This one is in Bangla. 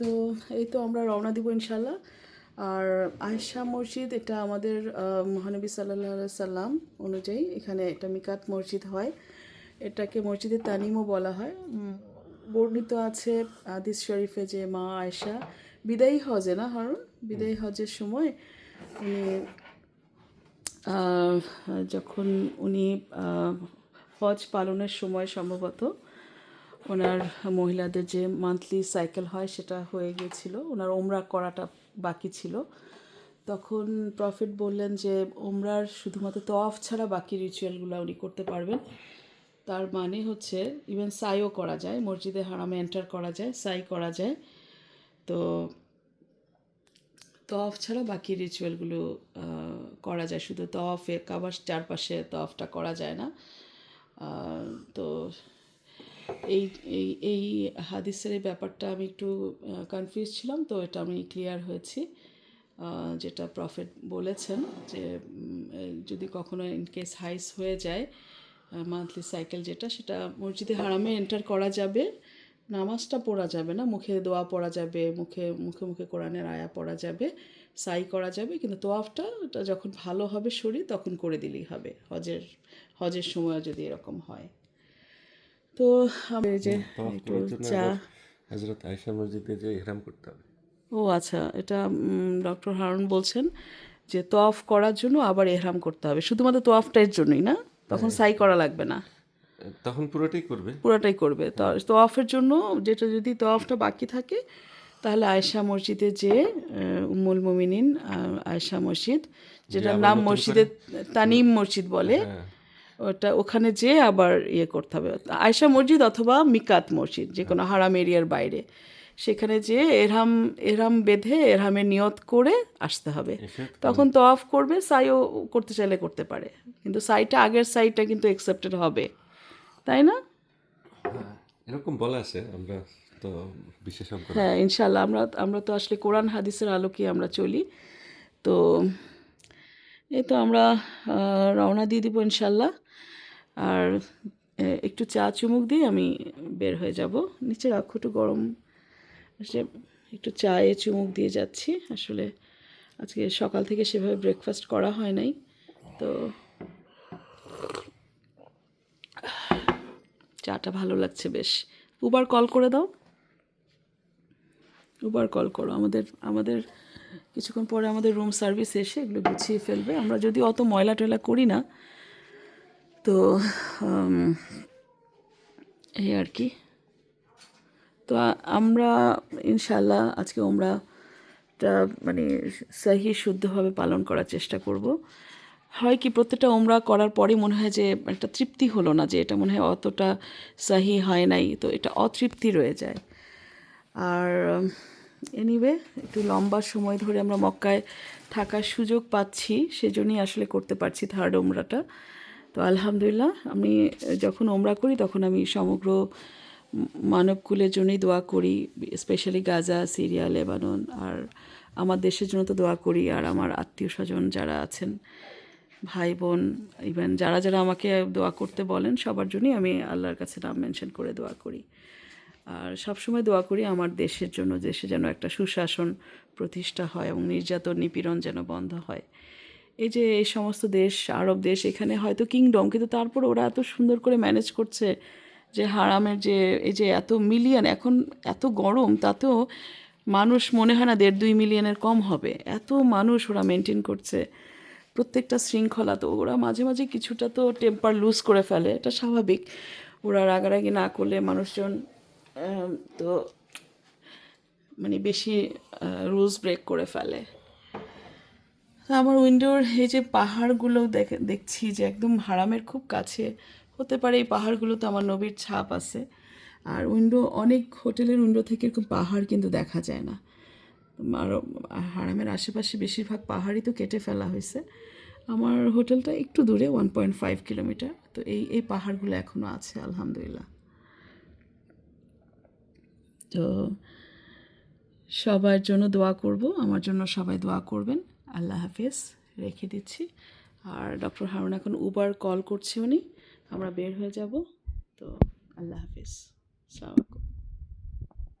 তো এই তো আমরা রওনা দিব ইনশাল্লাহ আর আয়সা মসজিদ এটা আমাদের মহানবী সাল্লাহ সাল্লাম অনুযায়ী এখানে একটা মিকাত মসজিদ হয়। এটাকে মসজিদে তানিমও বলা হয়। বর্ণিত আছে আদিস শরীফে যে মা আয়সা বিদায়ী হজে না হারুন? বিদায়ী হজের সময় উনি যখন উনি হজ পালনের সময় সম্ভবত ওনার মহিলাদের যে মান্থলি সাইকেল হয়, সেটা হয়ে গিয়েছিল। ওনার ওমরা করাটা বাকি ছিল। তখন প্রফিট বললেন যে, ওমরার শুধুমাত্র তফ ছাড়া বাকি রিচুয়ালগুলো উনি করতে পারবেন। তার মানে হচ্ছে ইভেন সাইও করা যায়, মসজিদে হারামে এন্টার করা যায় সাই করা যায়। তো তফ ছাড়া বাকি রিচুয়ালগুলো করা যায়। শুধু তফে কাবার চারপাশে তফটা করা যায় না। তো এই এই এই হাদিসের এই ব্যাপারটা আমি একটু কনফিউজ ছিলাম, তো এটা আমি ক্লিয়ার হয়েছি। যেটা প্রফেট বলেছেন যে যদি কখনো ইন কেস হাইস হয়ে যায় মান্থলি সাইকেল যেটা, সেটা মসজিদে হারামে এন্টার করা যাবে, নামাজটা পড়া যাবে না, মুখে দোয়া পড়া যাবে, মুখে মুখে মুখে কোরআনের আয়া পড়া যাবে, সাই করা যাবে, কিন্তু তোয়াফটা যখন ভালো হবে শরীর, তখন করে দিলেই হবে। হজের হজের সময় যদি এরকম হয়। তো আমি এই যে চা। হজরত আয়সা মসজিদে যে ইহরাম করতে হবে। ও আচ্ছা এটা ডক্টর হারুন বলছেন যে তোয়াফ করার জন্য আবার এহরাম করতে হবে। শুধুমাত্র তোয়াফটার জন্যই না তখন সাই করা লাগবে না। তখন পুরোটাই করবে। পুরোটাই করবে। তো তোয়াফের জন্য যেটা যদি তোয়াফটা বাকি থাকে তাহলে আয়সা মসজিদে যে উম্মুল মুমিনিন আয়সা মসজিদ যেটার নাম মসজিদে তানিম মসজিদ বলে হ্যাঁ। ওটা ওখানে যেয়ে আবার ইয়ে করতে হবে। আয়সা মসজিদ অথবা মিকাত মসজিদ যে কোনো হারাম এরিয়ার বাইরে। সেখানে যেয়ে এরহাম এরহাম বেঁধে এরহামের নিয়ত করে আসতে হবে। তখন তো অফ করবে সাইও করতে চাইলে করতে পারে। কিন্তু সাইটা আগের সাইটা কিন্তু অ্যাকসেপ্টেড হবে। তাই না? হ্যাঁ, এরকম বলা আছে আমরা তো বিশেষজ্ঞ হ্যাঁ ইনশাল্লাহ আমরা আমরা তো আসলে কোরআন হাদিসের আলোকে আমরা চলি। তো এই তো আমরা রওনা দিয়ে দিব ইনশাল্লাহ আর একটু চা চুমুক দিয়ে আমি বের হয়ে যাব। নিচে রাখো, একটু গরম আসলে একটু চায়ে চুমুক দিয়ে যাচ্ছি। আসলে আজকে সকাল থেকে সেভাবে ব্রেকফাস্ট করা হয় নাই, তো চাটা ভালো লাগছে বেশ। উবার কল করে দাও। উবার কল করো, আমাদের আমাদের কিছুক্ষণ পরে আমাদের রুম সার্ভিস এসে এগুলো গুছিয়ে ফেলবে। আমরা যদি অত ময়লা টয়লা করি না, তো এই আর কি। তো আমরা ইনশাল্লাহ আজকে আমরা মানে সাহি শুদ্ধভাবে পালন করার চেষ্টা করব। হয় কি প্রত্যেকটা ওমরা করার পরে মনে হয় যে একটা তৃপ্তি হলো না, যে এটা মনে হয় অতটা সাহি হয় নাই, তো এটা অতৃপ্তি রয়ে যায়। আর এনিওয়ে একটু লম্বা সময় ধরে আমরা মক্কায় থাকার সুযোগ পাচ্ছি, সেজন্যই আসলে করতে পারছি থার্ড ওমরাটা তো আলহামদুলিল্লাহ, আমি যখন ওমরা করি, তখন আমি সমগ্র মানবকুলের জন্যই দোয়া করি স্পেশালি গাজা, সিরিয়া, লেবানন, আর আমার দেশের জন্য তো দোয়া করি, আর আমার আত্মীয় স্বজন যারা আছেন ভাই বোন ইভেন যারা যারা আমাকে দোয়া করতে বলেন, সবার জন্যই আমি আল্লাহর কাছে নাম মেনশন করে দোয়া করি। আর সবসময় দোয়া করি আমার দেশের জন্য দেশে যেন একটা সুশাসন প্রতিষ্ঠা হয় এবং নির্যাতন, নিপীড়ন যেন বন্ধ হয়। এই যে এই সমস্ত দেশ, আরব দেশ, এখানে হয়তো কিংডম কিন্তু তারপর ওরা এত সুন্দর করে ম্যানেজ করছে যে হারামের যে, এই যে এত মিলিয়ন এখন এত গরম, তাতেও মানুষ মনে হয় না দেড় দুই মিলিয়নের কম হবে। এত মানুষ ওরা মেনটেন করছে। প্রত্যেকটা শৃঙ্খলা তো ওরা মাঝে মাঝে কিছুটা তো টেম্পার লুজ করে ফেলে, এটা স্বাভাবিক। ওরা রাগারাগি না করলে মানুষজন তো মানে বেশি রুলস ব্রেক করে ফেলে। আমার উইন্ডোর এই যে পাহাড়গুলো দেখে, দেখছি যে একদম হারামের খুব কাছে, হতে পারে এই পাহাড়গুলো তো আমার নবীর ছাপ আছে। আর উইন্ডো অনেক হোটেলের উইন্ডো থেকে এরকম পাহাড় কিন্তু দেখা যায় না। আর, হারামের আশেপাশে বেশিরভাগ পাহাড়ই তো কেটে ফেলা হয়েছে। আমার হোটেলটা একটু দূরে ওয়ান পয়েন্ট ফাইভ কিলোমিটার তো এই এই পাহাড়গুলো এখনও আছে, আলহামদুলিল্লাহ। তো সবার জন্য দোয়া করব, আমার জন্য সবাই দোয়া করবেন। আল্লাহ হাফেজ, রেখে দিচ্ছি। আর ডক্টর হারুন এখন উবার কল করছে উনি, আমরা বের হয়ে যাব। তো আল্লাহ হাফেজ। সালামালাইকুম